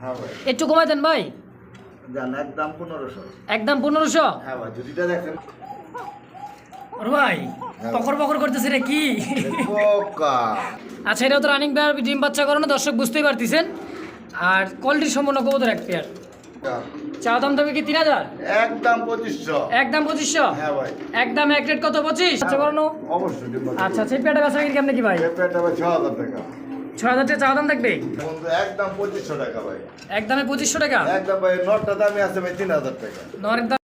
হ্যাঁ একটু কমাই দেন ভাই। একদম পনেরোশো। একদম পনেরোশো? হ্যাঁ ভাই জুতিটা দেখেন। ভাই পকর পকর করতেছে রে কি? আচ্ছা এটা তো রানিং পেয়ার ডিম বাচ্চা করানো দর্শক বুঝতেই পারতেছেন। আর কোয়ালিটি সম্পূর্ণ কবুতর এক পেয়ার চা দাম তবে কি তিন হাজার? একদম পঁচিশশো। একদম পঁচিশশো? হ্যাঁ ভাই। একদম এক রেট কত পঁচিশ? আচ্ছা অবশ্যই আচ্ছা সেই পেয়ারটা বেচা কেমন কি ভাই? পেয়ারটা ছ হাজার টাকা। ছয় হাজার টাকা চা দাম থাকবে? একদম পঁচিশশো টাকা ভাই। একদমে পঁচিশশো টাকা? একদম ভাই নটটা দামি আছে ভাই তিন হাজার টাকা। নরের দাম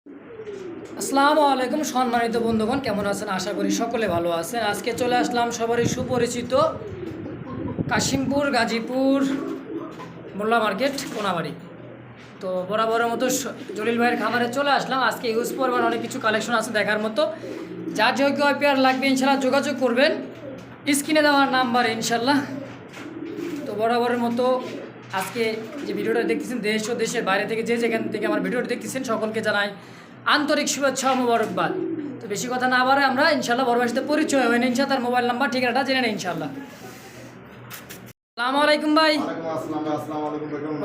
আসসালামু আলাইকুম সম্মানিত বন্ধুগণ কেমন আছেন? আশা করি সকলে ভালো আছেন। আজকে চলে আসলাম সবারই সুপরিচিত কাশিমপুর গাজীপুর মোল্লা মার্কেট কোনাবাড়ি। তো বরাবরের মতো জলিল ভাইয়ের খামারে চলে আসলাম। আজকে ইউজ পরিমাণ অনেক কিছু কালেকশন আছে দেখার মতো। যার যোগ্য পেয়ার লাগবে ইনশাল্লাহ যোগাযোগ করবেন। স্ক্রিনে দেওয়ার নাম্বার ইনশাল্লাহ তো বরাবরের মতো আজকে যে ভিডিওটা দেখতেছেন দেশ ও দেশের বাইরে থেকে যে যেখান থেকে আমার ভিডিওটা দেখতেছেন সকলকে জানাই আন্তরিক শুভেচ্ছা মোবারকবাদ। তো বেশি কথা না বাড়ে আমরা ইনশাল্লাহ বড় সাথে পরিচয় হয় ইনশা তার মোবাইল নাম্বার ঠিকানাটা জেনে নেই ইনশাল্লাহ আসসালামু আলাইকুম ভাই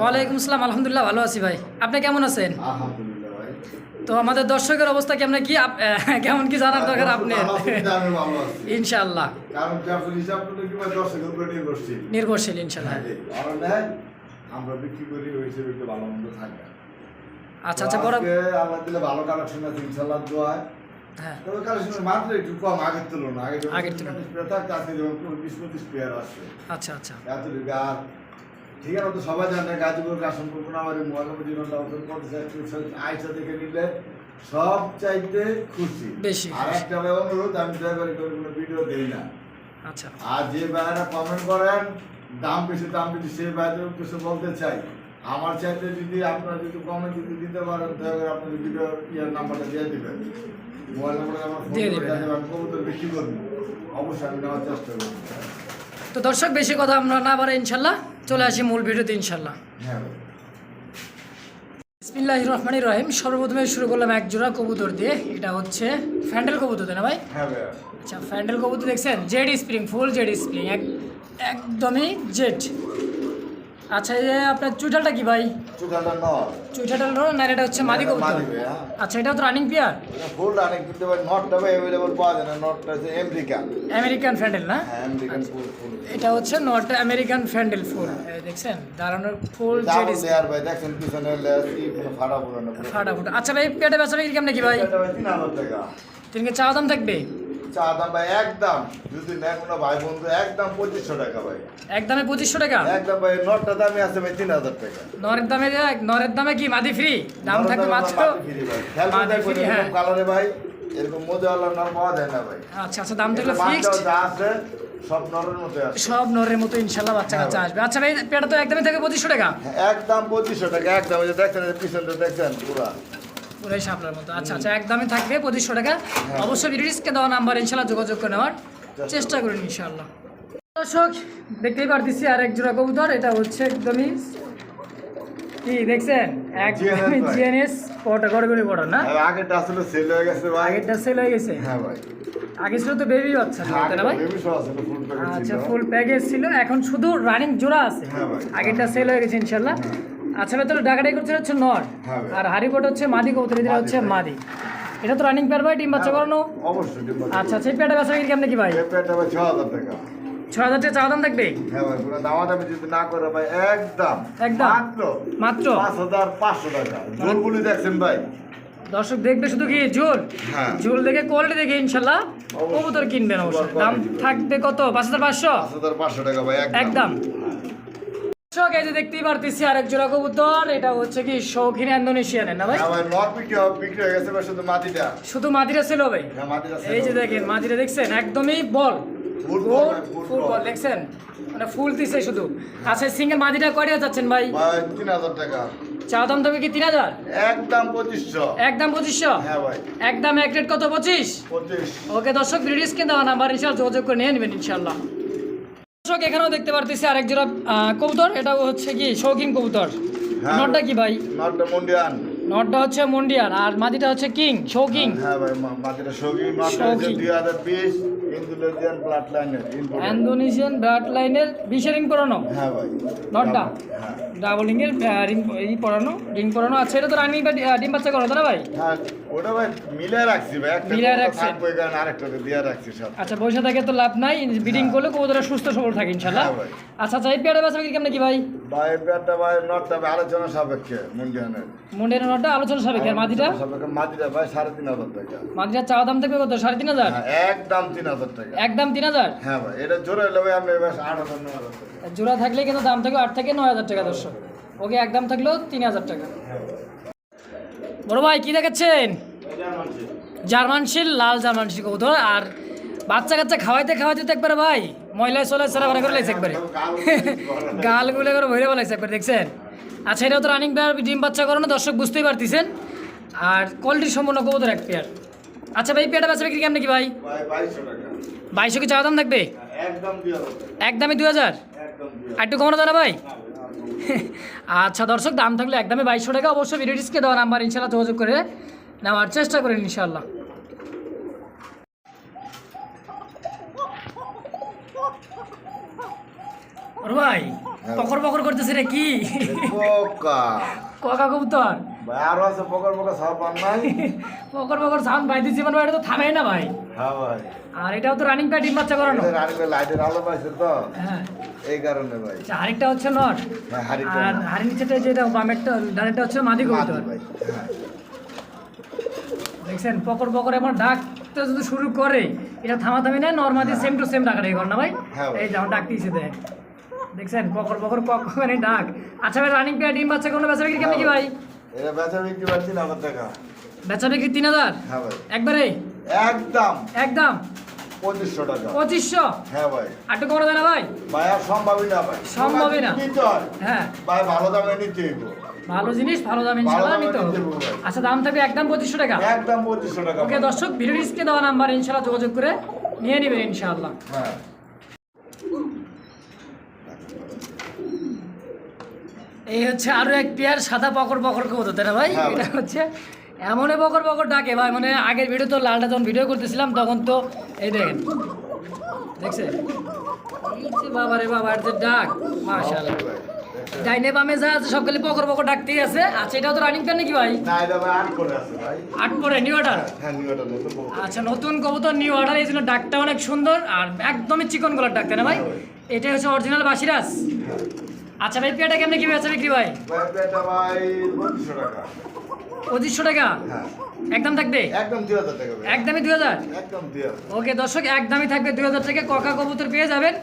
ওয়ালাইকুম আসসালাম আলহামদুলিল্লাহ ভালো আছি ভাই। আপনি কেমন আছেন? তো আমাদের দর্শকের অবস্থা কেমন কি? কেমন কি জানার দরকার আপনি। ইনশাল্লাহ নির্ভরশীল। ইনশাল্লাহ আমরা বিক্রি করি ওই হিসেবে একটু ভালো মন্দ থাকে। আচ্ছা আচ্ছা বড় আল্লাহ দিলে ভালো কালেকশন আছে ইনশাল্লাহ দোয়ায়। হ্যাঁ। তবে কালেকশনের মাত্রা একটু কম আগের তুলনা আগে যেমন আগের। চল্লিশ পেয়ার আজকে যেমন বিশ পঁচিশ পেয়ার আসছে। আচ্ছা আচ্ছা। এতটুকু আর ঠিক আছে তো সবাই জানে গাজীপুর কাশনপুর কোনাবাড়ি মহানগর জীবনটা করতে চাই আইসা থেকে নিলে সব চাইতে খুশি। আর একটা অনুরোধ আমি দয়া করে কোনো ভিডিও দেই না। আচ্ছা। আর যে ভাইয়েরা কমেন্ট করেন দাম বেশি দাম বেশি সেই ভাইদের কিছু বলতে চাই। আমার চাইতে যদি আপনারা যদি কমেন্ট যদি দিতে পারেন দয়া করে আপনাদের ভিডিও ইয়ার নাম্বারটা দিয়ে দিবেন। মোবাইল নাম্বারটা আমার ফোন করে দেবেন। কবুতর বিক্রি করব। অবশ্যই আমি নেওয়ার চেষ্টা করব। তো দর্শক বেশি কথা আমরা না পারে ইনশাল্লাহ। চলে আসি মূল ভিডিওতে ইনশাল্লাহ হ্যাঁ। বিসমিল্লাহ রহমানির রহিম সর্বপ্রথমে শুরু করলাম এক জোড়া কবুতর দিয়ে। এটা হচ্ছে ফ্যান্ডেল কবুতর না ভাই? হ্যাঁ আচ্ছা ফ্যান্ডেল কবুতর দেখছেন? Jade spring full jade spring এক একদমই জেড। আচ্ছা এই আপনার চুইঠালটা কি ভাই? চুকাটা নয় চুইঠাটাল না এটা হচ্ছে মাদি কবুতর? হ্যাঁ। আচ্ছা এটা তো রানিং পিয়ার ফুল রানিং কিন্তু ভাই নটটা ভাই অ্যাভেলেবল পাওয়া যায় না নটটা হচ্ছে আমেরিকান আমেরিকান ফ্যান্ডেল না? হ্যাঁ আমেরিকান ফুল ফুল এটা হচ্ছে নট আমেরিকান ফ্যান্ডেল ফুল দেখছেন দাঁড়ানোর ফুল জেড লেয়ার ভাই দেখেন পিছনে লেয়ার কি পুরো ফাটা পুরো ফাটাফুটা আচ্ছা ভাই পেটে বেচা বিক্রি কেমন কি ভাই? এটা ভাই তিন হাজার টাকা। তিনকে চা দাম থাকবে? চা দাম ভাই একদম যদি নেয় কোনো ভাই বন্ধু একদম পঁচিশশো টাকা ভাই। একদমে পঁচিশশো টাকা? একদম ভাই নটটা দামে আছে ভাই তিন হাজার টাকা। নরের দামে নরের দামে কি মাদি ফ্রি দাম থাকবে মাত্র? ফ্রি ভাই। খেয়াল করে মাটি দেখবেন ফ্রি, হ্যাঁ। এরকম কালারে ভাই এরকম মজাওয়ালা নর পাওয়া যায় না ভাই। আচ্ছা আচ্ছা দাম থাকলে ফিক্সড যা আছে সব নরের মতো আছে। সব নরের মতো ইনশাল্লাহ বাচ্চা কাচ্চা আসবে। আচ্ছা ভাই পেটা তো একদমই থাকে পঁচিশশো টাকা? হ্যাঁ, একদম পঁচিশশো টাকা একদম এই পিছনটা দেখছেন পুরা। পুরাই মতো। আচ্ছা আচ্ছা একদমই থাকবে পঁচিশশো টাকা। অবশ্যই দেওয়া নাম্বার ইনশাল্লাহ যোগাযোগ করে নেওয়ার চেষ্টা করুন ইনশাল্লাহ দর্শক দেখতেই পারতেছি আর এক জোড়া কবুতর এটা হচ্ছে একদমই কি দেখছেন? একদমই জিএনএস পটা গড়গড়ি পড়া না? আগেরটা আসলে সেল হয়ে গেছে ভাই। আগেরটা সেল হয়ে গেছে? হ্যাঁ ভাই। আগে ছিল তো বেবি বাচ্চা ছিল, না ভাই? আচ্ছা ফুল প্যাকেজ ছিল। এখন শুধু রানিং জোড়া আছে। হ্যাঁ আগেরটা সেল হয়ে গেছে ইনশাল্লাহ আচ্ছা তাহলে ডাকাটাই করছে হচ্ছে নর। হ্যাঁ। আর হারিবোট হচ্ছে মাদি কবুতর মাদি হচ্ছে মাদি এটা তো রানিং পেয়ার ভাই ডিম বাচ্চা করানো? অবশ্যই আচ্ছা সেই পেয়ারটা বেচা বিক্রি কেমন কি ভাই? এই পেয়ারটা ভাই ছ হাজার টাকা। ছ হাজার টাকা চা দাম থাকবে? হ্যাঁ ভাই পুরো দামাদামি যদি না করে ভাই একদম। একদম। মাত্র মাত্র? পাঁচ হাজার পাঁচশো টাকা। জোরগুলি দেখছেন ভাই। দর্শক দেখবে শুধু কি ঝোল? হ্যাঁ। ঝোল দেখে কোয়ালিটি দেখে ইনশাল্লাহ। কবুতর কিনবেন অবশ্যই। দাম। থাকবে কত? পাঁচ হাজার পাঁচশো? পাঁচশো টাকা ভাই একদম। এই যে দেখতেই পারতেছি আরেক জোড়া কবুতর। এটা হচ্ছে কি শৌখিন ইন্দোনেশিয়ানের না ভাই? হ্যাঁ নট বিক্রি হয়ে গেছে শুধু মাটিটা। শুধু মাদিরা ছিল ভাই? হ্যাঁ এই যে দেখেন মাদিরা দেখছেন? একদমই বল। ফুল দেখছেন? মানে ফুল দিছে শুধু। আচ্ছা সিঙ্গেল মাদিরা কয়টা যাচ্ছেন ভাই? ভাই তিন হাজার টাকা। চা দাম তবে কি তিন হাজার? একদম পঁচিশশো। একদম পঁচিশশো? হ্যাঁ ভাই। একদম এক রেট কত পঁচিশ? পঁচিশ। ওকে দর্শক ব্রিটিশ কে দেওয়া নাম্বার যোগাযোগ করে নিয়ে নেবেন ইনশাল্লাহ দর্শক এখানেও দেখতে পারতেছি আরেক জোড়া কবুতর এটাও হচ্ছে কি শৌখিন কবুতর। হ্যাঁ, নটটা কি ভাই? নটটা মন্ডিয়ান। নটটা হচ্ছে মন্ডিয়ান আর মাটিটা হচ্ছে কিং শৌকিং হ্যাঁ, হ্যাঁ ভাই মাদিটা শৌকিং নটটা হচ্ছে 2020 ইন্দোনেশিয়ান ব্লাড লাইনের ইন্দোনেশিয়ান ব্লাড লাইনের বিশে রিং পরানো? হ্যাঁ ভাই। নটটা? হ্যাঁ। ডাবল রিংয়ের রিং পরানো রিং পরানো। আছে এটা তো রানিং ডিম বাচ্চা করো না ভাই? হ্যাঁ ওটা ভাই মিলে রাখছি ভাই। একটা কারণ আরেকটাকে দিয়ে রাখছি সব। আচ্ছা পয়সা থাকে তো লাভ নাই ব্রিডিং করলে কবুতরা সুস্থ সবল থাকে ইনশাল্লাহ হ্যাঁ আচ্ছা আচ্ছা এই পেয়ারা বেচা বিক্রি কেমন কি ভাই? ভাই ব্যাটটা ভাই নটটা ভাই আলোচনা সাপেক্ষে মুন্ডিয়ানের মুন্ডের নটা আলোচনা সাপেক্ষে মাদিটা সাপেক্ষে মাদিটা ভাই সাড়ে তিন হাজার টাকা। মাদিটার চাওয়া দাম থাকবে কত? সাড়ে তিন হাজার? হ্যাঁ একদম তিন হাজার টাকা। একদম তিন হাজার? হ্যাঁ ভাই এটা জোরে হলে ভাই আপনি বেশ আট হাজার নয় হাজার টাকা। জোড়া থাকলে কিন্তু দাম থাকবে আট থেকে নয় হাজার টাকা দর্শক। ওকে একদম থাকলেও তিন হাজার টাকা। বড় ভাই কি দেখাচ্ছেন? জার্মান শিল লাল জার্মান শিল কবুতর। আর বাচ্চা কাচ্চা খাওয়াইতে খাওয়াইতে তো একবারে ভাই ময়লায় চলে সারা বারে করে লাগছে একবারে। গালগুলো করে ভরে বলাইছে একবার দেখছেন? আচ্ছা এটাও তো রানিং পেয়ার ডিম বাচ্চা করানো দর্শক বুঝতেই পারতেছেন। আর কোয়ালিটি সম্পূর্ণ কবুতর এক পেয়ার আচ্ছা ভাই পেয়ারটা বেচা বিক্রি কেমন কি ভাই? বাইশশো কি চাওয়া দাম থাকবে? দুই হাজার? একদমই হাজার দুই আর একটু কমানো না ভাই? আচ্ছা দর্শক দাম থাকলে একদমই বাইশশো টাকা। অবশ্যই ভিডিওটিসকে দেওয়া নাম্বার ইনশাল্লাহ যোগাযোগ করে নেওয়ার চেষ্টা করেন ইনশাল্লাহ ভাই পকর পকর করতেছে রে কি? ককা কবুতর। ভাই আরও আছে পকর পকর সব পান নাই? পকর পকর সাউন্ড ভাই দিচ্ছি মানে এটা তো থামেই না ভাই। হ্যাঁ ভাই। আর এটাও তো রানিং প্যাড ডিম বাচ্চা করানো। এটা রানিকে লাইটের আলো পাইছে তো। হ্যাঁ। এই কারণে ভাই। আরেকটা হচ্ছে নট। হ্যাঁ আর হাড়ি নিচেটা যেটা বামেরটা ডানেরটা হচ্ছে মাদি কবুতর। ভাই হ্যাঁ। দেখছেন পকর পকর এমন ডাকতে যদি শুরু করে এটা থামাথামি না নর্মালি সেম টু সেম ডাকা কর না ভাই? হ্যাঁ। এই যাও ডাক দিয়েছে দেখ। দেখছেন পকর পকর কখন ডাক। আচ্ছা ভাই রানিং পেয়ার ডিম বাচ্চা কোনো বেচা বিক্রি কেমন কি ভাই। এটা বেচা বিক্রি পাচ্ছি না আমার টাকা। বেচা বিক্রি তিন হাজার? হ্যাঁ ভাই। একবারে? একদম। একদম? পঁচিশশো টাকা। পঁচিশশো? হ্যাঁ ভাই। আর একটু কমে না ভাই? ভাই আর সম্ভবই না ভাই। সম্ভবই না। হ্যাঁ। ভাই ভালো দামে নিতে ভালো জিনিস ভালো দামে নিতে নিতে হবে আচ্ছা দাম থাকবে একদম পঁচিশশো টাকা। একদম পঁচিশশো টাকা ওকে দর্শক ভিডিও ডিসকে দেওয়া নাম্বার ইনশাল্লাহ যোগাযোগ করে নিয়ে নেবেন ইনশাআল্লাহ হ্যাঁ। এই হচ্ছে আরও এক পেয়ার সাদা পকর পকর কবুতর তাই না ভাই? হ্যাঁ এটা হচ্ছে এমনই পকর পকর ডাকে ভাই মানে আগের ভিডিও তো লালটা যখন ভিডিও করতেছিলাম তখন তো এই দেখেন দেখছে বাবা রে বাবা যে ডাক মাশাআল্লাহ। ডাইনে বামে যা আছে সবগুলি পকর পকর ডাকতেই আছে। আচ্ছা এটাও তো রানিং প্যান নাকি ভাই? আট করে আছে ভাই। আট পরে নিউ অর্ডার হ্যাঁ। আচ্ছা নতুন কবুতর নিউ অর্ডার এই জন্য ডাকটা অনেক সুন্দর আর একদমই চিকন গলার ডাক তাই না ভাই? এটাই হচ্ছে অরিজিনাল বাসিরাস হ্যাঁ। আচ্ছা ভাই পেয়াটা কেমনে কি বেচা বিক্রি ভাই? এটা ভাই পঁচিশশো টাকা। পঁচিশশো টাকা? হ্যাঁ। একদম থাকবে? একদম দুই হাজার টাকা একদমই দুই হাজার? একদম দুই হাজার। ওকে দর্শক একদমই থাকবে দুই হাজার টাকা। ককা কবুতর পেয়ে যাবেন।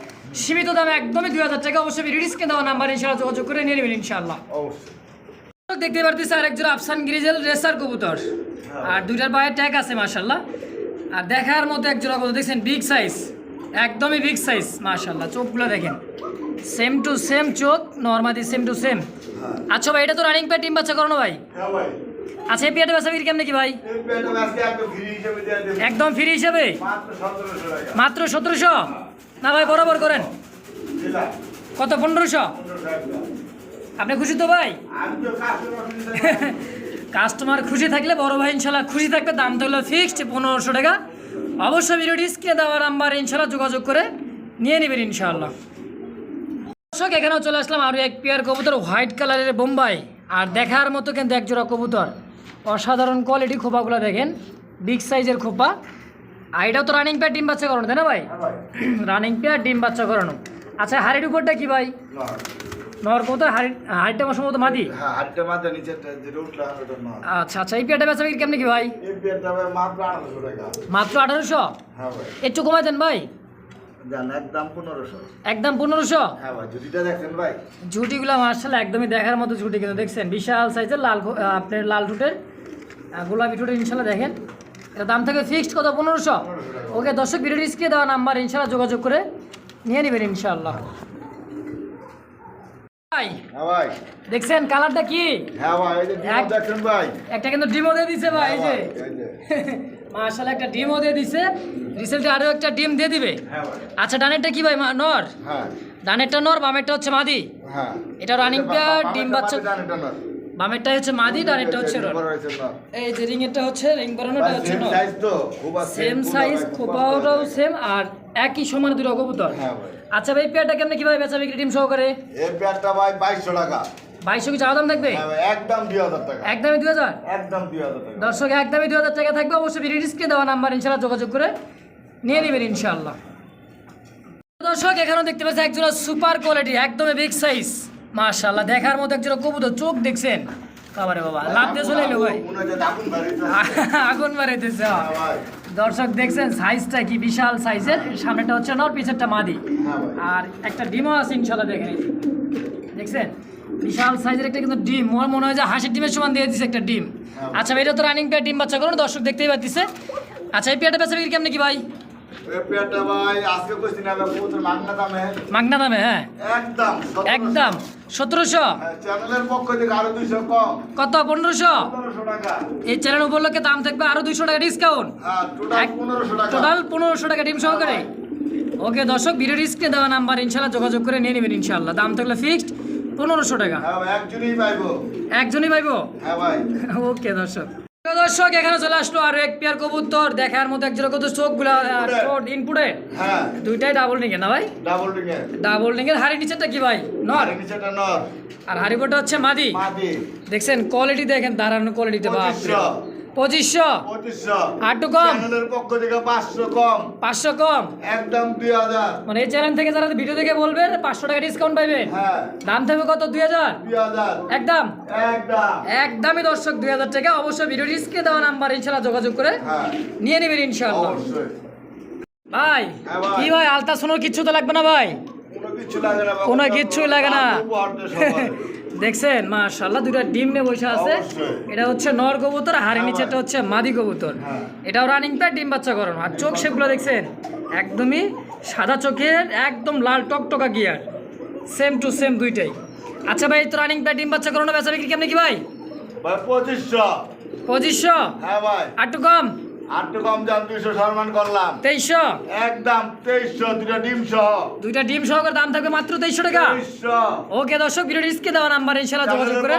সীমিত দামে একদমই দুই হাজার টাকা। অবশ্যই রিডিসকে দেওয়া নাম্বার ইনশাল্লাহ যোগাযোগ করে নিয়ে নেবেন ইনশাল্লাহ অবশ্যই। দর্শক, দেখতে পারতেছি আর একজন আফসান গ্রিজেল রেসার কবুতর। আর দুইটার পায়ে ট্যাগ আছে মাশাল্লাহ আর দেখার মতো এক জোড়া কবুতর দেখছেন বিগ সাইজ একদমই বিগ সাইজ মাশাল্লাহ চোখগুলো দেখেন। সেম টু সেম চোখ নর্মালি সেম টু সেম আচ্ছা ভাই এটা তো রানিং প্যাড টিম বাচ্চা করানো ভাই? হ্যাঁ ভাই। আচ্ছা এই পেয়ারটা বেচা বিক্রি কেমন কি ভাই? একদম ফ্রি হিসেবে মাত্র সতেরোশো না ভাই বরাবর করেন। কত পনেরোশো? আপনি খুশি তো ভাই? কাস্টমার খুশি থাকলে বড় ভাই ইনশাল্লাহ খুশি থাকবে। দাম তো হলো ফিক্সড পনেরোশো টাকা। অবশ্যই ভিডিওটি স্ক্রিনে দেওয়া নাম্বার ইনশাল্লাহ যোগাযোগ করে নিয়ে নেবেন ইনশাল্লাহ। দর্শক এখানেও চলে আসলাম আরও এক পেয়ার কবুতর হোয়াইট কালারের বোম্বাই। আর দেখার মতো কিন্তু একজোড়া কবুতর। অসাধারণ কোয়ালিটি খোপাগুলো দেখেন বিগ সাইজের খোপা। আর এটাও তো রানিং পেয়ার ডিম বাচ্চা করানো তাই না ভাই? রানিং পেয়ার ডিম বাচ্চা করানো। আচ্ছা হাড়ির উপরটা কি ভাই? নর। কবুতর হাড়ি হাড়িটা আমার সম্ভবত মাদি? হ্যাঁ আচ্ছা আচ্ছা এই পেয়ারটা বেচা কেমনি কি ভাই? মাত্র আঠারোশো হ্যাঁ একটু কমাই দেন ভাই। একদম পনেরোশো। একদম পনেরোশো? হ্যাঁ ভাই জুটিটা দেখেন ভাই? ঝুটিগুলো মার্শাল একদমই দেখার মতো ঝুটি কিন্তু দেখছেন? বিশাল সাইজের লাল আপনার লাল ঠুটের গোলাপি ঠুটের ইনশাল্লাহ দেখেন। এটা দাম থাকে ফিক্সড কত? পনেরোশো? ওকে দর্শক ভিডিওটি স্ক্রিনে দেওয়া নাম্বার ইনশাল্লাহ যোগাযোগ করে নিয়ে নেবেন ইনশাল্লাহ। ভাই হ্যাঁ দেখছেন কালারটা কি? হ্যাঁ ভাই এই এক- ভাই। একটা কিন্তু ডিমও দিয়ে দিছে ভাই এই যে। মার্শাল একটা ডিমও দিয়ে দিছে। রিসেন্টলি আরও একটা ডিম দিয়ে দিবে। হ্যাঁ আচ্ছা ডানেরটা কি ভাই নর? হ্যাঁ। ডানেরটা নর বামেরটা হচ্ছে মাদি? হ্যাঁ। এটা পেয়ার, ডিম বাচ্চা- বামেরটা হচ্ছে মাদি ডানেরটা হচ্ছে নর। এই যে রিং এরটা হচ্ছে রিং বানানোটা হচ্ছে নর। সেম সাইজ আছে, খোপাওটাও সেম আর একই সমানে দুটো কবুতর। আচ্ছা ভাই পেয়ারটা কেমনে কীভাবে বেচা বিক্রি টিম সহকারে? এই পেয়ারটা ভাই 2200 টাকা। বাইশশো কি চাওয়া দাম থাকবে? হ্যাঁ একদম 2000 টাকা। একদমই দুই হাজার? একদম 2000 টাকা। দর্শক একদমই দুই হাজার টাকা থাকবে। অবশ্যই ভিডিও দেওয়া নাম্বার ইনশাল্লাহ যোগাযোগ করে নিয়ে নেবেন ইনশাল্লাহ দর্শক এখানেও দেখতে পাচ্ছেন একজোড়া সুপার কোয়ালিটি একদমই বিগ সাইজ। মাশাল্লাহ দেখার মতো একজোড়া কবুতর চোখ দেখছেন? বাবারে বাবা লাভ দিয়ে চলে এলো ভাই। আগুন মারিতেছে হ্যাঁ। দর্শক দেখছেন সাইজটা কি বিশাল সাইজের? সামনেটা হচ্ছে নর পিছেরটা মাদি। হ্যাঁ আর একটা ডিমও আছে ইনশাল্লাহ দেখেন দেখছেন? বিশাল সাইজের একটা কিন্তু ডিম। আমার মনে হয় যে হাঁসের ডিমের সমান দিয়ে দিচ্ছে একটা ডিম। হ্যাঁ। আচ্ছা এটা তো রানিং পেয়ার ডিম বাচ্চা করুন দর্শক দেখতেই পাচ্ছিছে আচ্ছা এই পেয়ারটা বেচা বিক্রি কেমন কি ভাই? মাগনা দামে। হ্যাঁ। একদম সতেরোশো। হ্যাঁ, চ্যানেলের পক্ষ থেকে আরও 200 কম। কত পনেরোশো? 1500 এই চ্যানেল উপলক্ষে দাম থাকবে আরও দুইশো টাকা ডিসকাউন্ট হ্যাঁ, টোটাল 1500 টাকা। টোটাল পনেরোশো টাকা ডিম সহকারে। ওকে দর্শক ভিডিও রিস্কে দেওয়া নাম্বার ইনশাল্লাহ যোগাযোগ করে নিয়ে নেবেন ইনশাল্লাহ দাম থাকলে ফিক্সড পনেরোশো টাকা। হ্যাঁ একজনই পাইবো। হ্যাঁ ভাই। ওকে দর্শক। দর্শক এখানে চলে আসলো আর এক পেয়ার কবুতর। দেখার মতো একজোড়া কত চোখগুলা ইনপুটে হ্যাঁ, দুইটাই ডাবল নিকে না ভাই? ডাবল রিংয়ের। ডাবল নিকের হাড়ি নিচেরটা কি ভাই? নর? আর নিচেটা নর। আর হাড়িপোটা হচ্ছে মাদি। দেখছেন কোয়ালিটি দেখেন দাঁড়ানো কোয়ালিটি বাপ রে। 2500 পঁচিশশো। 2500 আটটু কম। চ্যানেলের পক্ষ থেকে 500 কম। পাঁচশো কম। একদম 2000 মানে এই চ্যানেল থেকে যারা ভিডিও দেখে বলবেন পাঁচশো টাকা ডিসকাউন্ট পাইবেন হ্যাঁ, দাম থাকবে কত? দুই হাজার? 2000 একদম। একদম। একদমই দর্শক দুই হাজার টাকা। অবশ্যই ভিডিও ডিসকে দেওয়া নাম্বার ইনশাল্লাহ যোগাযোগ করে হ্যাঁ, নিয়ে নেবেন ইনশাল্লাহ। ভাই হ্যাঁ কি ভাই আলতা শোনোর কিচ্ছু তো লাগবে না ভাই? কোনো কিচ্ছু লাগে না দেখছেন? মাশাল্লাহ দুটা ডিম নিয়ে বসে আছে। এটা হচ্ছে নর কবুতর হাড়ি হ্যাঁ নিচেটা হচ্ছে মাদি কবুতর। হ্যাঁ। এটাও রানিং প্যাড ডিম বাচ্চা করানো আর চোখ সেগুলো দেখছেন? একদমই সাদা চোখের একদম লাল টকটকা গিয়ার সেম টু সেম দুইটাই। আচ্ছা ভাই তো রানিং প্যাড ডিম বাচ্চা করানো বেচা বিক্রি কেমনি কি ভাই? 2500 পঁচিশশো। হ্যাঁ ভাই। আটটু কম? আটটু কম দাম দুইশো সম্মান করলাম। তেইশশো? একদম তেইশশো দুটা ডিম সহ। দুইটা ডিম সহকারে দাম থাকবে মাত্র তেইশশো টাকা? ওকে দর্শক ভিডিও ডিসকে দেওয়া নাম্বার ইনশাল্লাহ যোগাযোগ করে।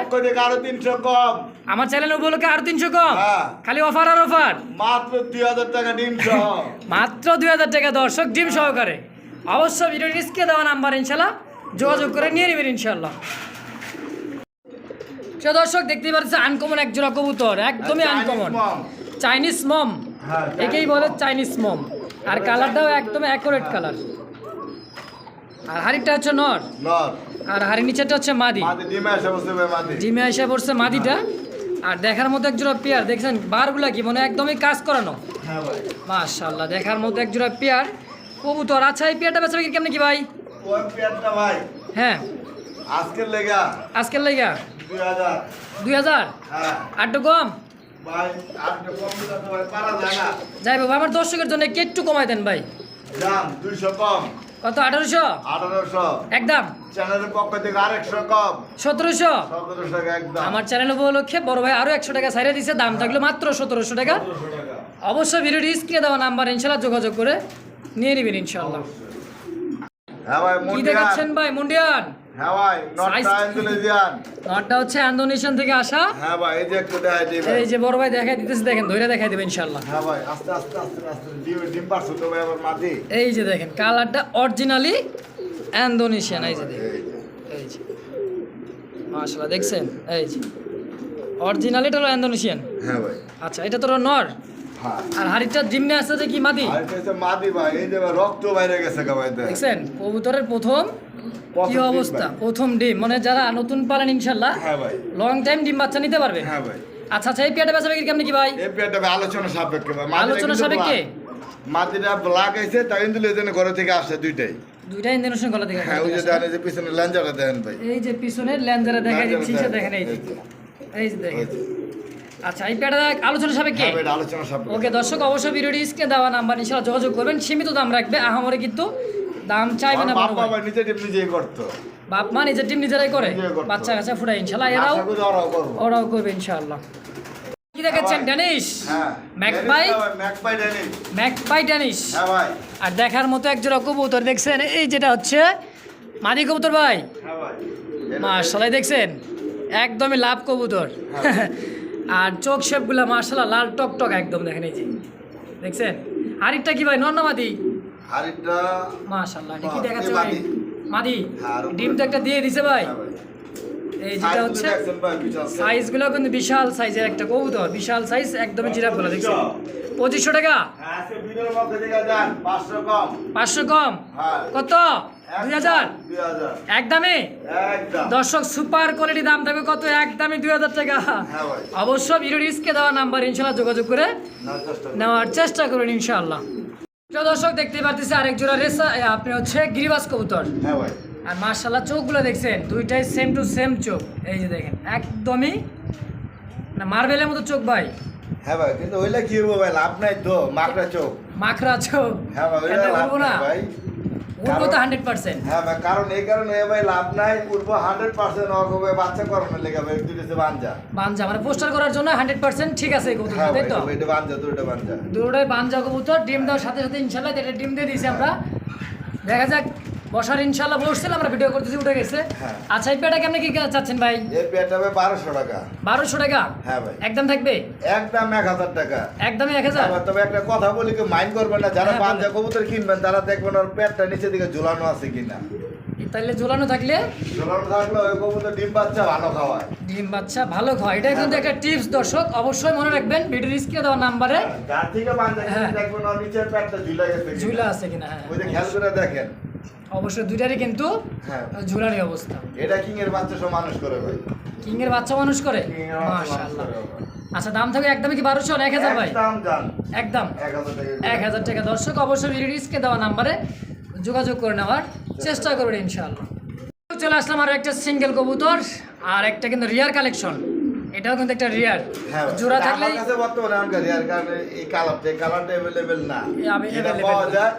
আরও তিনশো কম। আমার চ্যানেল উপলক্ষে আর তিনশো কম? হ্যাঁ। খালি অফার আর অফার মাত্র দুই হাজার টাকা ডিম সহ। মাত্র দুই হাজার টাকা দর্শক ডিম সহকারে। অবশ্যই ভিডিও ডিসকে দেওয়া নাম্বার ইনশাল্লাহ যোগাযোগ করে নিয়ে নেবেন ইনশাল্লাহ সে দর্শক দেখতেই পাচ্ছেন আনকমন এক জোড়া কবুতর একদমই আনকমন। চাইনিজ মম হ্যাঁ, একেই বলে চাইনিজ মম আর কালারটাও একদম অ্যাকুরেট কালার আর হাড়িটা হচ্ছে নর। নর। আর হাড়ি নিচেটা হচ্ছে মাদি। মাদি ডিমে এসে পড়ছে মাদিটা। আর দেখার মতো এক জোড়া পেয়ার দেখছেন? বারগুলা কি মানে একদমই কাজ করানো। হ্যাঁ ভাই। মাশাল্লাহ দেখার মতো এক জোড়া পেয়ার। কবুতর আচ্ছা এই পেয়ারটা বেচা বিক্রি কেমন কি ভাই? ভাই। হ্যাঁ। আজকের লেগা। আজকের লাইগা দুই হাজার। দুই হাজার? হ্যাঁ। আর কম? যাই বাবা আমার দর্শকের জন্য একটু কমাই দেন ভাই। দাম দুইশো কম। কত আঠারোশো? আঠারোশো। একদম। চ্যানেলের পক্ষ থেকে আরেকশো কম। সতেরোশো? সতেরোশো একদম। আমার চ্যানেল উপলক্ষে বড় ভাই আরও একশো টাকা সাইডে দিছে দাম থাকল মাত্র সতেরোশো টাকা। সতেরোশো টাকা। অবশ্যই ভিডিওটি স্ক্রিনে দেওয়া নাম্বার ইনশাল্লাহ যোগাযোগ করে নিয়ে নেবেন ইনশাল্লাহ। হ্যাঁ ভাই কি দেখাচ্ছেন ভাই মুন্ডিয়ান? হ্যাঁ ভাই নটটা ইন্দোনেশিয়ান নটটা হচ্ছে ইন্দোনেশিয়ান থেকে আসা। হ্যাঁ ভাই এই যে একটু দেখাই দিই এই যে বড় ভাই দেখাই দিতেছে দেখেন ধরে দেখাই দেবে ইনশাল্লাহ হ্যাঁ ভাই আস্তে আস্তে আস্তে আস্তে ডিম ডিম পারছ তো ভাই আবার মাটি। এই যে দেখেন কালারটা অরিজিনালি ইন্দোনেশিয়ান এই যে দেখেন এই যে। মাশাআল্লাহ দেখছেন? এই যে। অরিজিনালি এটা হলো ইন্দোনেশিয়ান হ্যাঁ ভাই। আচ্ছা এটা তো নর। হ্যাঁ। আর হাড়িটা জিমনে আছে যে কি মাদি ভাই এই যে রক্ত বাইরে গেছে গা ভাই দেখ। দেখছেন? কবুতরের প্রথম কি অবস্থা? প্রথম ডিম। মানে যারা নতুন পালেন ইনশাল্লাহ হ্যাঁ ভাই। লং টাইম ডিম বাচ্চা নিতে পারবে? হ্যাঁ ভাই। আচ্ছা আচ্ছা এই পেয়ারটা বেচা বিক্রি কেমনি কি ভাই? এই আলোচনা সাপেক্ষে ভাই। আলোচনা সাপেক্ষে? মাটিটা ব্ল্যাক তাই ইন্দোনেশিয়ান ঘরে থেকে আসছে দুইটাই। দুইটা ইন্দোনেশিয়ান গলা থেকে হ্যাঁ ওই যে দেখেন এই যে পিছনে দেখেন ভাই। এই যে ল্যান্ডারে দেখা ল্যাঞ্জাটা দিচ্ছি সে দেখেন এই যে। এই যে। দেখেন। আচ্ছা এই আলোচনা সাপেক্ষে? হ্যাঁ আলোচনা সাপেক্ষে। ওকে দর্শক অবশ্যই ভিডিওটি স্ক্রিনে দেওয়া নাম্বার ইনশাআল্লাহ যোগাযোগ করবেন। সীমিত দাম রাখবে আহামরে কিন্তু দাম চাইবে না। বাবা নিজে টিপ নিজেই করতো। বাপ মা নিজের টিম নিজেরাই করে? বাচ্চা কাচ্চা ফুটাই ইনশাআল্লাহ এরাও ওরাও করব। ইনশাআল্লাহ কি দেখাচ্ছেন ড্যানিশ হ্যাঁ। Magpie magpie Danish magpie Danish হ্যাঁ ভাই। আর দেখার মতো একজোড়া কবুতর দেখছেন এই যেটা হচ্ছে মাদি কবুতর ভাই। হ্যাঁ ভাই। মাশাআল্লাহ দেখছেন? একদমই লাভ কবুতর। আর চোখ শেপগুলো মার্শাল্লাহ লাল টক টক একদম দেখেন এই যে। দেখছেন? আরেকটা কি ভাই? নন্নামাদি মাশাল্লাহ এটা কি দেখাচ্ছে ভাই। মাদি। হ্যাঁ, ডিম তো একটা দিয়ে দিছে ভাই। হ্যাঁ এই যেটা হচ্ছে ভাই। সাইজগুলো কিন্তু বিশাল সাইজের একটা কবুতর বিশাল সাইজ একদমই পঁচিশশো। টাকা? হ্যাঁ, মধ্যে দিকে যান, 500 কম। পাঁচশো কম। কত? দুই হাজার? একদমই দর্শক সুপার কোয়ালিটি দাম থাকবে কত? একদমই দুই হাজার টাকা। অবশ্য ভিডিও রিস্কে দেওয়া নাম্বার ইনশাল্লাহ যোগাযোগ করে। নেওয়ার চেষ্টা করুন ইনশাআল্লাহ। তো দর্শক দেখতে পাচ্ছি আরেক জোড়া রেসা আপনি হচ্ছে গিরিবাস কবুতর হ্যাঁ ভাই। আর মার্শাল্লাহ চোখগুলো দেখছেন দুইটাই সেম টু সেম চোখ এই যে দেখেন একদমই না মার্বেলের মতো চোখ ভাই হ্যাঁ ভাই, কিন্তু ওইটা কি হব ভাই, লাভ নাই তো, মাকড়া চোখ। মাখরা চোখ হ্যাঁ ভাই, ওইটা লাভ না ভাই। উঠবো তো হান্ড্রেড পার্সেন্ট। হ্যাঁ ভাই, কারণ এই কারণে ভাই লাভ নাই উঠবো হান্ড্রেড পার্সেন্ট অগবে বাচ্চা করানোর লেগে ভাই দুটো বাঞ্জা। বাঞ্জা মানে পোস্টার করার জন্য হান্ড্রেড পার্সেন্ট ঠিক আছে এই কবুতর হ্যাঁ তাই তো? এটা বাঞ্জা দুটো বাঞ্জা। দুটোই বাঞ্জা কবুতর ডিম দেওয়ার সাথে সাথে ইনশাল্লাহ এটা ডিম দিয়ে দিয়েছি আমরা। দেখা যাক বসার ইনশাল্লাহ বসছিলাম আমরা ভিডিও করতেছি উঠে গেছে। হ্যাঁ। আচ্ছা এই পেটা কেমন কি চাচ্ছেন ভাই? এই পেটটা ভাই বারোশো টাকা। বারোশো টাকা? হ্যাঁ ভাই। একদম থাকবে? একদম এক হাজার টাকা। একদমই এক হাজার? তবে একটা কথা বলি কি মাইন্ড করবেন না। যারা হ্যাঁ, বাঞ্জা বলেন। কবুতর কিনবেন তারা দেখবেন ওর পেটটা নিচের দিকে ঝুলানো আছে কিনা। তাহলে ঝোলানো থাকলে? ঝুলানো থাকলে ওই কবুতর ডিম বাচ্চা ভালো খাওয়ায়। ডিম বাচ্চা ভালো খাওয়া এটা কিন্তু একটা টিপস দর্শক। অবশ্যই মনে রাখবেন ভিডিও স্ক্রিনে দেওয়া নাম্বারে। যার থেকে হ্যাঁ। দেখবেন ওর নিচের পেটটা ঝুলে গেছে। ঝুলা আছে কিনা হ্যাঁ। ওই যে খেয়াল করে দেখেন। অবশ্যই দুইটারই কিন্তু হ্যাঁ। ঝুলারই অবস্থা। এটা কিং এর বাচ্চা সব মানুষ করে ভাই। কিং এর বাচ্চা মানুষ করে মাশাআল্লাহ আচ্ছা দাম থাকে একদমই কি বারোশো এক হাজার ভাই? একদম এক হাজার টাকা দর্শক অবশ্যই স্ক্রিনে দেওয়া নাম্বারে যোগাযোগ করে নেওয়ার চেষ্টা করবেন ইনশাআল্লাহ। চলে আসলাম আর একটা সিঙ্গেল কবুতর আর একটা কিন্তু রিয়ার কালেকশন। এটাও কিন্তু একটা রিয়ার হ্যাঁ। জোড়া থাকলে আমার কাছে বর্তমানে আমার আর কারণে এই কালারটা এই কালারটা অ্যাভেলেবেল না। এই এটা পাওয়া যায়।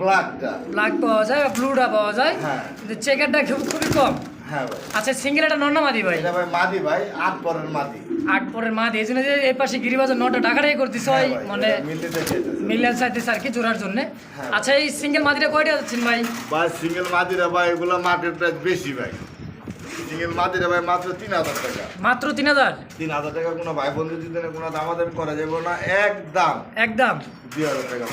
ব্ল্যাকটা ব্ল্যাক পাওয়া যায় ব্লুটা পাওয়া যায়। হ্যাঁ। কিন্তু চেকারটা খুব খুবই কম। হ্যাঁ ভাই। আচ্ছা সিঙ্গেল একটা নন্নামাদি ভাই? এটা ভাই মাদি ভাই আট পরের মাদি। আট পরের মা দিয়ে যে এই পাশে গিরিবাজার নটা টাকাটাই করতেছে ভাই, মানে এটা মিলিয়ন চাইতেছে। আর কি জোড়ার জন্য। আচ্ছা এই সিঙ্গেল মাদিটা কয়টা যাচ্ছেন ভাই? ভাই সিঙ্গেল মাদিরা ভাই এগুলো মার্কেট প্রাইস বেশি ভাই। সিঙ্গেল মাদিরা ভাই মাত্র তিন হাজার টাকা। মাত্র তিন হাজার? তিন হাজার টাকা কোনো ভাই বন্ধু যদি কোনো দামাদামি করা যাবে না একদম। একদম? দুই হাজার টাকা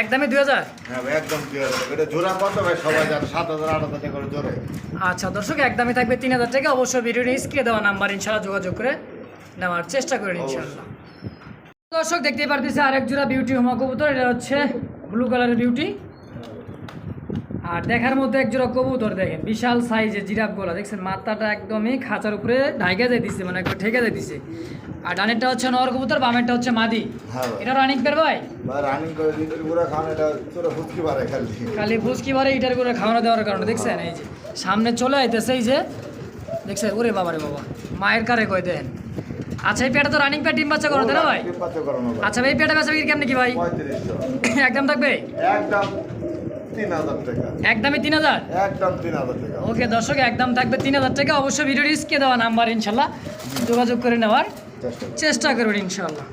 একদমই দুই হাজার? হ্যাঁ ভাই একদম দুই হাজার টাকা। এটা জোড়া কত ভাই? সবাই জানে সাত হাজার আট হাজার টাকা জোরে আচ্ছা দর্শক একদমই থাকবে তিন হাজার টাকা। অবশ্যই ভিডিওটি স্ক্রিনে দেওয়া নাম্বার ইনশাল্লাহ যোগাযোগ করে নেওয়ার চেষ্টা করেন ইনশাল্লাহ দর্শক দেখতেই পারতেছে আরেক জোড়া বিউটি হোমা কবুতর। এটা হচ্ছে ব্লু কালারের বিউটি আর দেখার মধ্যে এক জোড়া কবুতর দেখেন বিশাল সাইজের জিরাফ গলা দেখছেন? মাথাটা একদমই খাঁচার উপরে ঢাইকা যায় দিছে মানে একবার ঠেকে যায় দিছে আর ডানেরটা হচ্ছে নর কবুতর বামেরটা হচ্ছে মাদি। হ্যাঁ এটা রানিং পের ভাই? রানিং করে পুরো এটা তোরা হুচকি পারে খালি। খালি ফুসকি বারে ইটার করে খাওয়ানো দেওয়ার কারণে দেখছেন? এই যে সামনে চলে আইতেছে এই যে দেখছেন? ওরে বাবা রে বাবা মায়ের কারে কয় দেন? আচ্ছা এই পেটা তো রানিং পেট ডিম বাচ্চা করো তাই না ভাই? বাচ্চা আচ্ছা ভাই পেটা বেচা বিক্রি কেমন কি ভাই? একদম থাকবে? একদম। তিন হাজার টাকা। একদমই তিন হাজার? একদম তিন হাজার টাকা। ওকে দর্শক একদম থাকবে তিন হাজার টাকা। অবশ্যই ভিডিও রিস্কে দেওয়া নাম্বার ইনশাল্লাহ। যোগাযোগ করে নেওয়ার চেষ্টা করুন। ইনশাল্লাহ।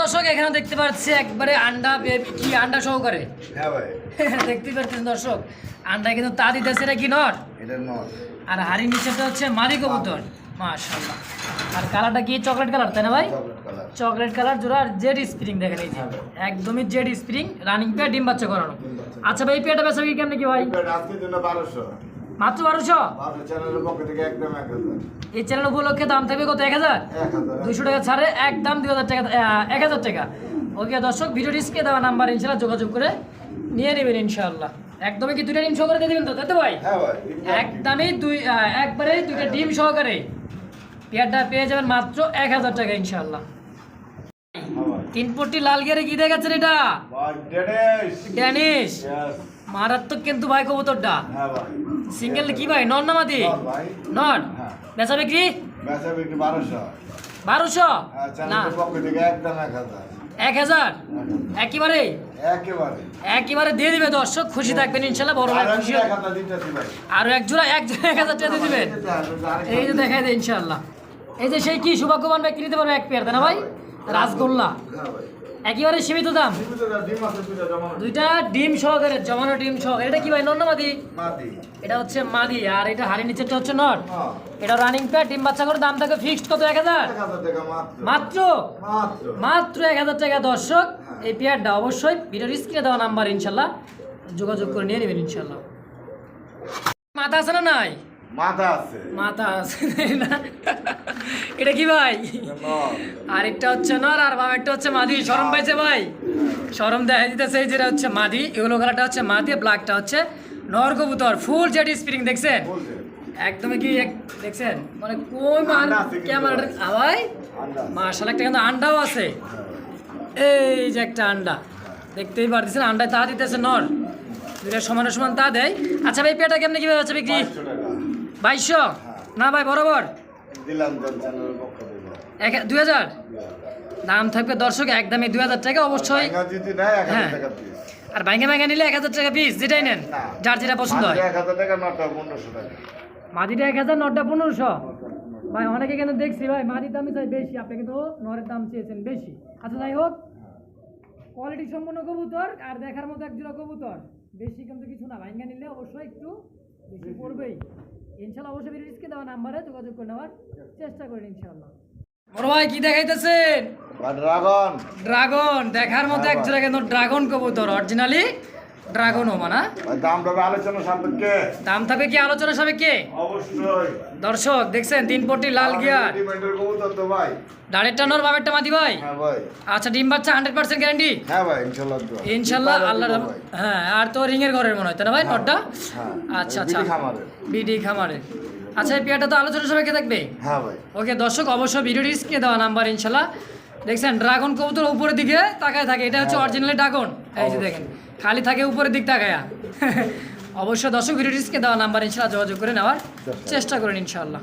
দর্শক এখানে দেখতে পাচ্ছি একবারে আন্ডা বেবি কি আন্ডা সহকারে? হ্যাঁ ভাই। দেখতে পাচ্ছেন দর্শক আন্ডা কিন্তু তা দিতেছে এটা কি নর এটা নয় আর হাড়ি নিচেটা হচ্ছে মাদি কবুতর। মাশাল্লাহ আর কালারটা কি? চকলেট কালার তাই না ভাই? Chocolate colour. জোড়া আর জেড স্প্রিং দেখেন এই যে। একদমই জেড স্প্রিং রানিং পেয়ে ডিম বাচ্চা করানো। আচ্ছা ভাই এই পেয়াটা বেচা কি কেমন কি ভাই? মাত্র বারোশো? এক এই চ্যানেল উপলক্ষে দাম থাকবে কত? এক হাজার? এক দুশো টাকা ছাড়ে একদম দুই হাজার টাকা এক হাজার টাকা। ওকে দর্শক ভিডিও ডিসকে দেওয়া নাম্বার ইনশাল্লাহ যোগাযোগ করে নিয়ে নেবেন ইনশাল্লাহ একদমই কি দুইটা ডিম সহকারে দিয়ে দেবেন তো তাই তো ভাই? হ্যাঁ ভাই একদমই দুই একবারে দুইটা ডিম সহকারে। পেয়ারটা পেয়ে যাবেন মাত্র এক হাজার টাকা ইনশাল্লাহ তিন পট্টি লাল গিয়ারে কি দেখাচ্ছেন এটা? ড্যানিশ মারাত্মক কিন্তু ভাই কবুতরটা। হ্যাঁ ভাই। সিঙ্গেল কি ভাই? নর নামাদি নর ভাই। নর হ্যাঁ। বেচা বিক্রি? বারোশো। বারোশো? হ্যাঁ না। এক হাজার? একেবারে? একেবারে। দিয়ে দিবে দর্শক খুশি থাকবেন ইনশাল্লাহ বড় ভাই খুশি আরও এক জোড়া এক জোড়া এক হাজার টাকা দিয়ে দিবেন? এই যে দেখাই দেয় ইনশাল্লাহ। এই যে সেই কি সৌভাগ্যবান ভাই নিতে পারবে এক পেয়ার তাই না ভাই। রাসগোল্লা। হ্যাঁ ভাই। একেবারে সীমিত দাম। দুইটা। ডিম। সহকারে জমানো ডিম সহ। এটা কি ভাই নর মাদি? মাদি। এটা হচ্ছে মাদি আর এটা হাড়ি নিচেরটা হচ্ছে নর। হ্যাঁ, এটা রানিং প্যাড ডিম বাচ্চা করে দাম থাকে ফিক্সড কত? এক হাজার? মাত্র। মাত্র? মাত্র। মাত্র এক হাজার টাকা দর্শক। এই পেয়ারটা অবশ্যই ভিডিওর স্ক্রিনে দেওয়া নাম্বার ইনশাল্লাহ। যোগাযোগ করে নিয়ে নেবেন ইনশাল্লাহ। মাথা আছে না নাই? মাথা আছে। মাথা আছে না? এটা কি ভাই। আরেকটা হচ্ছে নর আর বামেরটা হচ্ছে মাদি। সরম পাইছে ভাই? সরম দেখা দিতেছে যেটা হচ্ছে মাদি এগুলো কালারটা হচ্ছে মাদি ব্ল্যাকটা হচ্ছে নর কবুতর। ফুল জেড স্প্রিং দেখছেন। একদমই কি এক- দেখছেন? মানে কোন মান আন্ডা আছে কিন্তু। ক্যামেরা আওয়াই আন্ডা। মার্শাল একটা কিন্তু আন্ডাও আছে। এই যে একটা আন্ডা। দেখতেই পারতেছেন আন্ডায় তা দিতেছে নর। দুইটা সমান সমান তা দেয়। আচ্ছা ভাই পেটা কেমনি কীভাবে আছে বিক্রি? বাইশশো? না ভাই বরাবর। দুই হাজার? দাম থাকবে দর্শক একদমই দুই হাজার টাকা অবশ্যই। ভাঙা হ্যাঁ। আর ভাঙ্গে ভাঙ্গে নিলে এক হাজার টাকা পিস যেটাই নেন যার যেটা পছন্দ হয়। মাত্র এক হাজার নটা পনেরোশো মাদিটা এক হাজার নটা পনেরোশো? ভাই অনেকে কিন্তু দেখছি ভাই মাদির দামই চাই বেশি আপনি কিন্তু নরের দাম চেয়েছেন বেশি। আচ্ছা যাই হোক কোয়ালিটি সম্পন্ন কবুতর আর দেখার মতো এক জোড়া কবুতর। বেশি কিন্তু কিছু না ভাঙ্গা নিলে অবশ্যই একটু বেশি। পড়বেই। ইনশাল্লাহ অবশ্যই ভিডিওসকে দেওয়া নাম্বারে যোগাযোগ করে নেওয়ার চেষ্টা করেন ইনশাল্লাহ। বড় ভাই কি দেখাইতেছেন? ড্রাগন ড্রাগন দেখার মতো এক জায়গায় কিন্তু ড্রাগন কবুতর অরিজিনালি ড্রাগন দাম টাবে আলোচনা সাপেক্ষে। দাম থাকবে কি আলোচনা সাপেক্ষে? অবশ্যই। দর্শক দেখছেন তিন পট্টি লাল গিয়ার। ডিমান্ডের কবুতর তো ভাই। ডাড়েরটা নর বাবেরটা মাদি ভাই। হ্যাঁ আচ্ছা ডিম বাচ্চা হান্ড্রেড পার্সেন্ট গ্যারান্টি হ্যাঁ ভাই ইনশাল্লাহ ইনশাল্লাহ আল্লাহ হ্যাঁ আর তো ঘরের মনে হয় না ভাই নটটা? হ্যাঁ। আচ্ছা আচ্ছা। বিড়ি খামারে। আচ্ছা এই পেয়ারটা তো আলোচনা সবাইকে হ্যাঁ ভাই। ওকে দর্শক অবশ্যই দেওয়া নাম্বার ইনশাল্লাহ। দেখছেন ড্রাগন কবুতর উপরের দিকে তাকায় থাকে এটা হচ্ছে অরিজিনালি ড্রাগন। এই যে দেখেন। খালি থাকে উপরের দিক তাকায়া অবশ্য দর্শক ভিডিওটি স্ক্রিনে দেওয়া নাম্বার ইনশাল্লাহ যোগাযোগ করে নেওয়ার চেষ্টা করেন ইনশাল্লাহ